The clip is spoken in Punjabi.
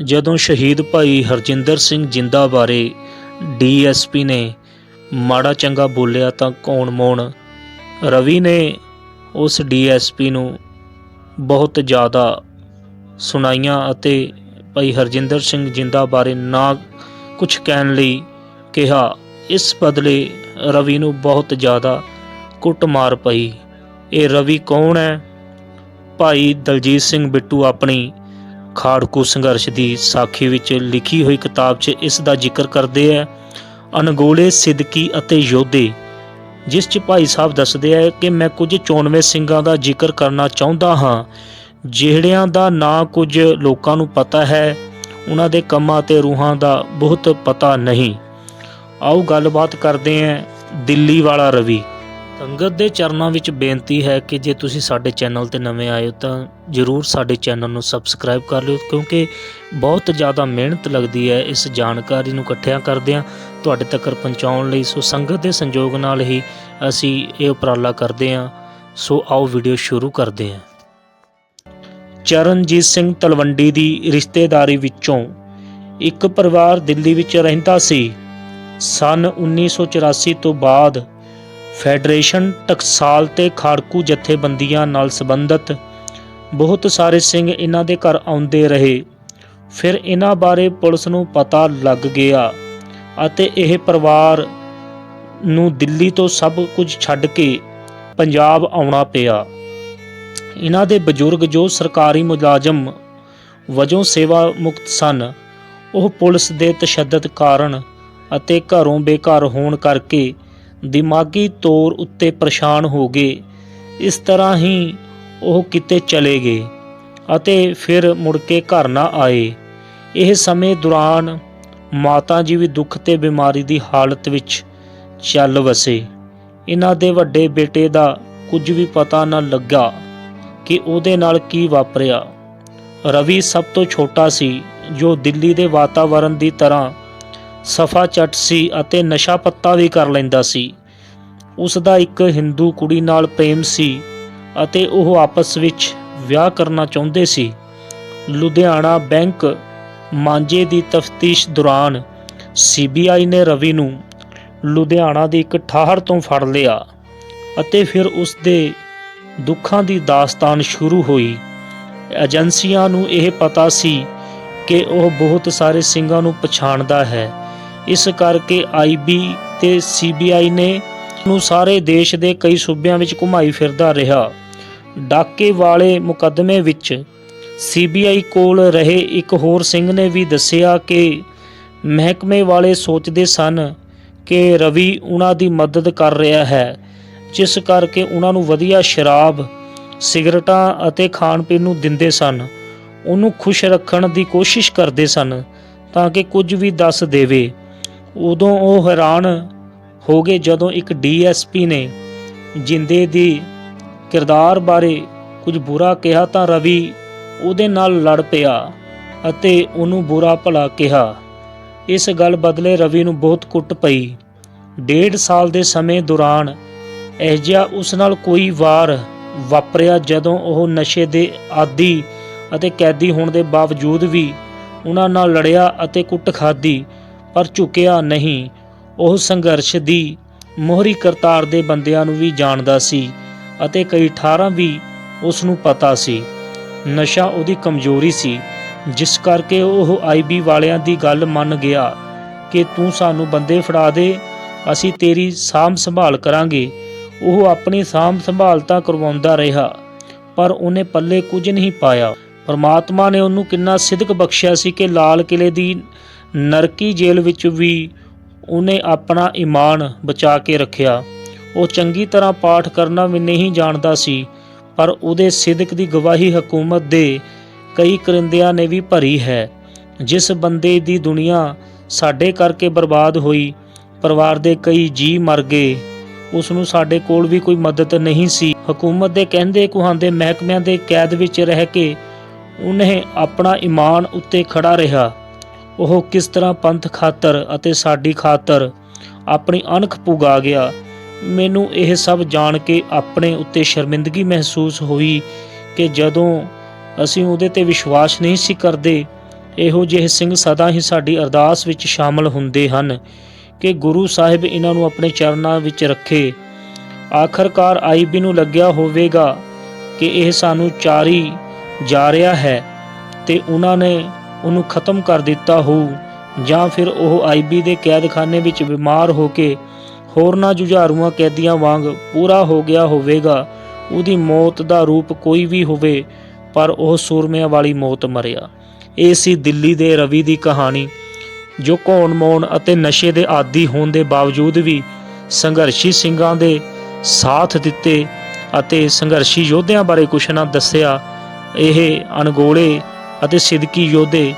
ਜਦੋਂ ਸ਼ਹੀਦ ਭਾਈ ਹਰਜਿੰਦਰ ਸਿੰਘ ਜਿੰਦਾ ਬਾਰੇ ਡੀਐਸਪੀ ਨੇ ਮਾੜਾ ਚੰਗਾ ਬੋਲਿਆ ਤਾਂ ਕੌਣ ਮੋਣ? ਰਵੀ ਨੇ ਉਸ ਡੀਐਸਪੀ ਨੂੰ ਬਹੁਤ ਜ਼ਿਆਦਾ ਸੁਣਾਈਆਂ ਅਤੇ ਭਾਈ ਹਰਜਿੰਦਰ ਸਿੰਘ ਜਿੰਦਾ ਬਾਰੇ ਨਾ ਕੁਝ ਕਹਿਣ ਲਈ ਕਿਹਾ। ਇਸ ਬਦਲੇ ਰਵੀ ਨੂੰ ਬਹੁਤ ਜ਼ਿਆਦਾ ਕੁੱਟਮਾਰ ਪਈ। ਇਹ ਰਵੀ ਕੌਣ ਹੈ? ਭਾਈ ਦਲਜੀਤ ਸਿੰਘ ਬਿੱਟੂ ਆਪਣੀ ਖਾੜਕੂ ਸੰਘਰਸ਼ ਦੀ ਸਾਖੀ ਵਿੱਚ ਲਿਖੀ ਹੋਈ ਕਿਤਾਬ 'ਚ ਇਸ ਦਾ ਜ਼ਿਕਰ ਕਰਦੇ ਹੈ ਅਨਗੋਲੇ ਸਿੱਦਕੀ ਅਤੇ ਯੋਧੇ, ਜਿਸ 'ਚ ਭਾਈ ਸਾਹਿਬ ਦੱਸਦੇ ਆ ਕਿ ਮੈਂ ਕੁਝ 94 ਸਿੰਘਾਂ ਦਾ ਜ਼ਿਕਰ ਕਰਨਾ ਚਾਹੁੰਦਾ ਹਾਂ, ਜਿਹੜਿਆਂ ਦਾ ਨਾਂ ਕੁਝ ਲੋਕਾਂ ਨੂੰ ਪਤਾ ਹੈ, ਉਹਨਾਂ ਦੇ ਕੰਮਾਂ ਤੇ ਰੂਹਾਂ ਦਾ ਬਹੁਤ ਪਤਾ ਨਹੀਂ। ਆਓ ਗੱਲਬਾਤ ਕਰਦੇ ਹਾਂ ਦਿੱਲੀ ਵਾਲਾ ਰਵੀ। ਸੰਗਤ ਦੇ ਚਰਨਾਂ ਵਿੱਚ ਬੇਨਤੀ ਹੈ ਕਿ ਜੇ ਤੁਸੀਂ ਸਾਡੇ ਚੈਨਲ ਤੇ ਨਵੇਂ ਆਏ ਹੋ ਤਾਂ ਜਰੂਰ ਸਾਡੇ ਚੈਨਲ ਨੂੰ ਸਬਸਕ੍ਰਾਈਬ ਕਰ ਲਿਓ, ਕਿਉਂਕਿ ਬਹੁਤ ਜ਼ਿਆਦਾ ਮਿਹਨਤ ਲੱਗਦੀ ਹੈ ਇਸ ਜਾਣਕਾਰੀ ਨੂੰ ਇਕੱਠਿਆਂ ਕਰਦਿਆਂ। ਤੁਹਾਡੇ ਤੱਕ ਪਹੁੰਚਾਉਣ ਲਈ ਸੋ ਸੰਗਤ ਦੇ ਸੰਯੋਗ ਨਾਲ ਹੀ ਅਸੀਂ ਇਹ ਉਪਰਾਲਾ ਕਰਦੇ ਹਾਂ। ਸੋ ਆਓ ਵੀਡੀਓ ਸ਼ੁਰੂ ਕਰਦੇ ਹਾਂ। ਚਰਨਜੀਤ ਸਿੰਘ ਤਲਵੰਡੀ ਦੀ ਰਿਸ਼ਤੇਦਾਰੀ ਵਿੱਚੋਂ ਇੱਕ ਪਰਿਵਾਰ ਦਿੱਲੀ ਵਿੱਚ ਰਹਿੰਦਾ ਸੀ। ਸਨ 1984 ਤੋਂ ਬਾਅਦ ਫੈਡਰੇਸ਼ਨ ਟਕਸਾਲ ਤੇ ਖਾੜਕੂ ਜਥੇਬੰਦੀਆਂ ਨਾਲ ਸੰਬੰਧਿਤ। ਬਹੁਤ ਸਾਰੇ ਸਿੰਘ ਇਹਨਾਂ ਦੇ ਘਰ ਆਉਂਦੇ ਰਹੇ। ਫਿਰ ਇਹਨਾਂ ਬਾਰੇ ਪੁਲਿਸ ਨੂੰ ਪਤਾ ਲੱਗ ਗਿਆ ਅਤੇ ਇਹ ਪਰਿਵਾਰ ਨੂੰ ਦਿੱਲੀ ਤੋਂ ਸਭ ਕੁਝ ਛੱਡ ਕੇ ਪੰਜਾਬ ਆਉਣਾ ਪਿਆ। ਇਹਨਾਂ ਦੇ ਬਜ਼ੁਰਗ ਜੋ ਸਰਕਾਰੀ ਮੁਲਾਜ਼ਮ ਵਜੋਂ ਸੇਵਾ ਮੁਕਤ ਸਨ, ਉਹ ਪੁਲਿਸ ਦੇ ਤਸ਼ੱਦਦ ਕਾਰਨ ਅਤੇ ਘਰੋਂ ਬੇਘਰ ਹੋਣ ਕਰਕੇ ਦਿਮਾਗੀ ਤੌਰ ਉੱਤੇ ਪਰੇਸ਼ਾਨ ਹੋ ਗਏ। ਇਸ ਤਰ੍ਹਾਂ ਹੀ ਉਹ ਕਿਤੇ ਚਲੇ ਗਏ ਅਤੇ ਫਿਰ ਮੁੜ ਕੇ ਘਰ ਨਾ ਆਏ। ਇਹ ਸਮੇਂ ਦੌਰਾਨ ਮਾਤਾ ਜੀ ਵੀ ਦੁੱਖ ਤੇ ਬਿਮਾਰੀ ਦੀ ਹਾਲਤ ਵਿੱਚ ਚੱਲ ਵਸੇ। ਇਹਨਾਂ ਦੇ ਵੱਡੇ ਬੇਟੇ ਦਾ ਕੁਝ ਵੀ ਪਤਾ ਨਾ ਲੱਗਾ ਕਿ ਉਹਦੇ ਨਾਲ ਕੀ ਵਾਪਰਿਆ। ਰਵੀ ਸਭ ਤੋਂ ਛੋਟਾ ਸੀ, ਜੋ ਦਿੱਲੀ ਦੇ ਵਾਤਾਵਰਣ ਦੀ ਤਰ੍ਹਾਂ ਸਫਾ ਚੱਟ ਸੀ ਅਤੇ ਨਸ਼ਾ ਪੱਤਾ ਵੀ ਕਰ ਲੈਂਦਾ ਸੀ। ਉਸ ਦਾ ਇੱਕ ਹਿੰਦੂ ਕੁੜੀ ਨਾਲ ਪ੍ਰੇਮ ਸੀ ਅਤੇ ਉਹ ਆਪਸ ਵਿੱਚ ਵਿਆਹ ਕਰਨਾ ਚਾਹੁੰਦੇ ਸੀ। ਲੁਧਿਆਣਾ ਬੈਂਕ ਮਾਂਜੇ ਦੀ ਤਫਤੀਸ਼ ਦੌਰਾਨ ਸੀਬੀਆਈ ਨੇ ਰਵੀ ਨੂੰ ਲੁਧਿਆਣਾ ਦੀ ਇੱਕ ਠਾਹਰ ਤੋਂ ਫੜ ਲਿਆ ਅਤੇ ਫਿਰ ਉਸ ਦੇ ਦੁੱਖਾਂ ਦੀ ਦਾਸਤਾਨ ਸ਼ੁਰੂ ਹੋਈ। ਏਜੰਸੀਆਂ ਨੂੰ ਇਹ ਪਤਾ ਸੀ ਕਿ ਉਹ ਬਹੁਤ ਸਾਰੇ ਸਿੰਘਾਂ ਨੂੰ ਪਛਾਣਦਾ ਹੈ। ਇਸ ਕਰਕੇ ਆਈਬੀ ਤੇ ਸੀਬੀਆਈ ਨੇ ਨੂੰ ਸਾਰੇ ਦੇਸ਼ ਦੇ ਕਈ ਸੂਬਿਆਂ ਵਿੱਚ ਘੁਮਾਈ ਫਿਰਦਾ ਰਿਹਾ। ਡਾਕੇ ਵਾਲੇ ਮੁਕੱਦਮੇ ਵਿੱਚ ਸੀਬੀਆਈ ਕੋਲ ਰਹੇ ਇੱਕ ਹੋਰ ਸਿੰਘ ਨੇ ਵੀ ਦੱਸਿਆ ਕਿ ਮਹਿਕਮੇ ਵਾਲੇ ਸੋਚਦੇ ਸਨ ਕਿ ਰਵੀ ਉਹਨਾਂ ਦੀ ਮਦਦ ਕਰ ਰਿਹਾ ਹੈ, ਜਿਸ ਕਰਕੇ ਉਹਨਾਂ ਨੂੰ ਵਧੀਆ ਸ਼ਰਾਬ, ਸਿਗਰਟਾਂ ਅਤੇ ਖਾਣ ਪੀਣ ਨੂੰ ਦਿੰਦੇ ਸਨ। ਉਹਨੂੰ ਖੁਸ਼ ਰੱਖਣ ਦੀ ਕੋਸ਼ਿਸ਼ ਕਰਦੇ ਸਨ ਤਾਂ ਕਿ ਕੁਝ ਵੀ ਦੱਸ ਦੇਵੇ। ਉਦੋਂ ਉਹ ਹੈਰਾਨ ਹੋ ਗਏ ਜਦੋਂ ਇੱਕ ਡੀਐਸਪੀ ਨੇ ਜਿੰਦੇ ਦੀ ਕਿਰਦਾਰ ਬਾਰੇ ਕੁਝ ਬੁਰਾ ਕਿਹਾ ਤਾਂ ਰਵੀ ਉਹਦੇ ਨਾਲ ਲੜ ਪਿਆ ਅਤੇ ਉਹਨੂੰ ਬੁਰਾ ਭਲਾ ਕਿਹਾ। ਇਸ ਗੱਲ ਬਦਲੇ ਰਵੀ ਨੂੰ ਬਹੁਤ ਕੁੱਟ ਪਈ। ਡੇਢ ਸਾਲ ਦੇ ਸਮੇਂ ਦੌਰਾਨ ਇਹ ਜਿਹਾ ਉਸ ਨਾਲ ਕੋਈ ਵਾਰ ਵਾਪਰਿਆ ਜਦੋਂ ਉਹ ਨਸ਼ੇ ਦੇ ਆਦੀ ਅਤੇ ਕੈਦੀ ਹੋਣ ਦੇ ਬਾਵਜੂਦ ਵੀ ਉਹਨਾਂ ਨਾਲ ਲੜਿਆ ਅਤੇ ਕੁੱਟ ਖਾਧੀ। ਪਰ ਝੁਕਿਆ ਨਹੀਂ। ਉਹ ਸੰਘਰਸ਼ ਦੀ ਮੋਹਰੀ ਕਰਤਾਰ ਦੇ ਬੰਦਿਆਂ ਨੂੰ ਵੀ ਜਾਣਦਾ ਸੀ ਅਤੇ ਕਈ ਠਾਰਾਂ ਵੀ ਉਸ ਨੂੰ ਪਤਾ ਸੀ। ਨਸ਼ਾ ਉਹਦੀ ਕਮਜ਼ੋਰੀ ਸੀ, ਜਿਸ ਕਰਕੇ ਉਹ ਆਈਬੀ ਵਾਲਿਆਂ ਦੀ ਗੱਲ ਮੰਨ ਗਿਆ ਕਿ ਤੂੰ ਸਾਨੂੰ ਬੰਦੇ ਫੜਾ ਦੇ, ਅਸੀਂ ਤੇਰੀ ਸਾਂਭ ਸੰਭਾਲ ਕਰਾਂਗੇ। ਉਹ ਆਪਣੀ ਸਾਂਭ ਸੰਭਾਲ ਤਾਂ ਕਰਵਾਉਂਦਾ ਰਿਹਾ, ਪਰ ਉਹਨੇ ਪੱਲੇ ਕੁਝ ਨਹੀਂ ਪਾਇਆ। ਪਰਮਾਤਮਾ ਨੇ ਉਹਨੂੰ ਕਿੰਨਾ ਸਿਦਕ ਬਖਸ਼ਿਆ ਸੀ ਕਿ ਲਾਲ ਕਿਲੇ ਦੀ ਨਰਕੀ ਜੇਲ੍ਹ ਵਿੱਚ ਵੀ ਉਹਨੇ ਆਪਣਾ ਈਮਾਨ ਬਚਾ ਕੇ ਰੱਖਿਆ। ਉਹ ਚੰਗੀ ਤਰ੍ਹਾਂ ਪਾਠ ਕਰਨਾ ਵੀ ਨਹੀਂ ਜਾਣਦਾ ਸੀ, ਪਰ ਉਹਦੇ ਸਿਦਕ ਦੀ ਗਵਾਹੀ ਹਕੂਮਤ ਦੇ ਕਈ ਕਰਿੰਦਿਆਂ ਨੇ ਵੀ ਭਰੀ ਹੈ। ਜਿਸ ਬੰਦੇ ਦੀ ਦੁਨੀਆ ਸਾਡੇ ਕਰਕੇ ਬਰਬਾਦ ਹੋਈ, ਪਰਿਵਾਰ ਦੇ ਕਈ ਜੀ ਮਰ ਗਏ, ਉਸ ਨੂੰ ਸਾਡੇ ਕੋਲ ਵੀ ਕੋਈ ਮਦਦ ਨਹੀਂ ਸੀ। ਹਕੂਮਤ ਦੇ ਕਹਿੰਦੇ ਕੁਹਾਂਦੇ ਮਹਿਕਮਿਆਂ ਦੇ ਕੈਦ ਵਿੱਚ ਰਹਿ ਕੇ ਉਹਨੇ ਆਪਣਾ ਈਮਾਨ ਉੱਤੇ ਖੜਾ ਰਿਹਾ। ਉਹ ਕਿਸ ਤਰ੍ਹਾਂ ਪੰਥ ਖਾਤਰ ਅਤੇ ਸਾਡੀ ਖਾਤਰ ਆਪਣੀ ਅਣਖ ਪੁਗਾ ਗਿਆ, ਮੈਨੂੰ ਇਹ ਸਭ ਜਾਣ ਕੇ ਆਪਣੇ ਉੱਤੇ ਸ਼ਰਮਿੰਦਗੀ ਮਹਿਸੂਸ ਹੋਈ ਕਿ ਜਦੋਂ ਅਸੀਂ ਉਹਦੇ ਤੇ ਵਿਸ਼ਵਾਸ ਨਹੀਂ ਸੀ ਕਰਦੇ, ਇਹੋ ਜਿਹੇ ਸਿੰਘ ਸਦਾ ਹੀ ਸਾਡੀ ਅਰਦਾਸ ਵਿੱਚ ਸ਼ਾਮਲ ਹੁੰਦੇ ਹਨ ਕਿ ਗੁਰੂ ਸਾਹਿਬ ਇਹਨਾਂ ਨੂੰ ਆਪਣੇ ਚਰਨਾਂ ਵਿੱਚ ਰੱਖੇ। ਆਖਰਕਾਰ ਆਈਬੀ ਨੂੰ ਲੱਗਿਆ ਹੋਵੇਗਾ ਕਿ ਇਹ ਸਾਨੂੰ ਚਾਰੀ ਜਾ ਰਿਹਾ ਹੈ ਤੇ ਉਹਨਾਂ ਨੇ ਉਹਨੂੰ ਖਤਮ ਕਰ ਦਿੱਤਾ ਹੋਊ, ਜਾਂ ਫਿਰ ਉਹ ਆਈਬੀ ਦੇ ਕੈਦਖਾਨੇ ਵਿੱਚ ਬਿਮਾਰ ਹੋ ਕੇ ਹੋਰਨਾਂ ਜੁਝਾਰੂਆਂ ਕੈਦੀਆਂ ਵਾਂਗ ਪੂਰਾ ਹੋ ਗਿਆ ਹੋਵੇਗਾ, ਉਹਦੀ ਮੌਤ ਦਾ ਰੂਪ ਕੋਈ ਵੀ ਹੋਵੇ, ਪਰ ਉਹ ਸੂਰਮਿਆਂ ਵਾਲੀ ਮੌਤ ਮਰਿਆ। ਇਹ ਸੀ ਦਿੱਲੀ ਦੇ ਰਵੀ ਦੀ ਕਹਾਣੀ, ਜੋ ਘੌਣ ਮੌਣ ਅਤੇ ਨਸ਼ੇ ਦੇ ਆਦੀ ਹੋਣ ਦੇ ਬਾਵਜੂਦ ਵੀ ਸੰਘਰਸ਼ੀ ਸਿੰਘਾਂ ਦੇ ਸਾਥ ਦਿੱਤੇ ਅਤੇ ਸੰਘਰਸ਼ੀ ਯੋਧਿਆਂ ਬਾਰੇ ਕੁਛ ਨਾ ਦੱਸਿਆ, ਇਹ ਅਣਗੋਲੇ ਅਤੇ ਸਿਦਕੀ ਯੋਧੇ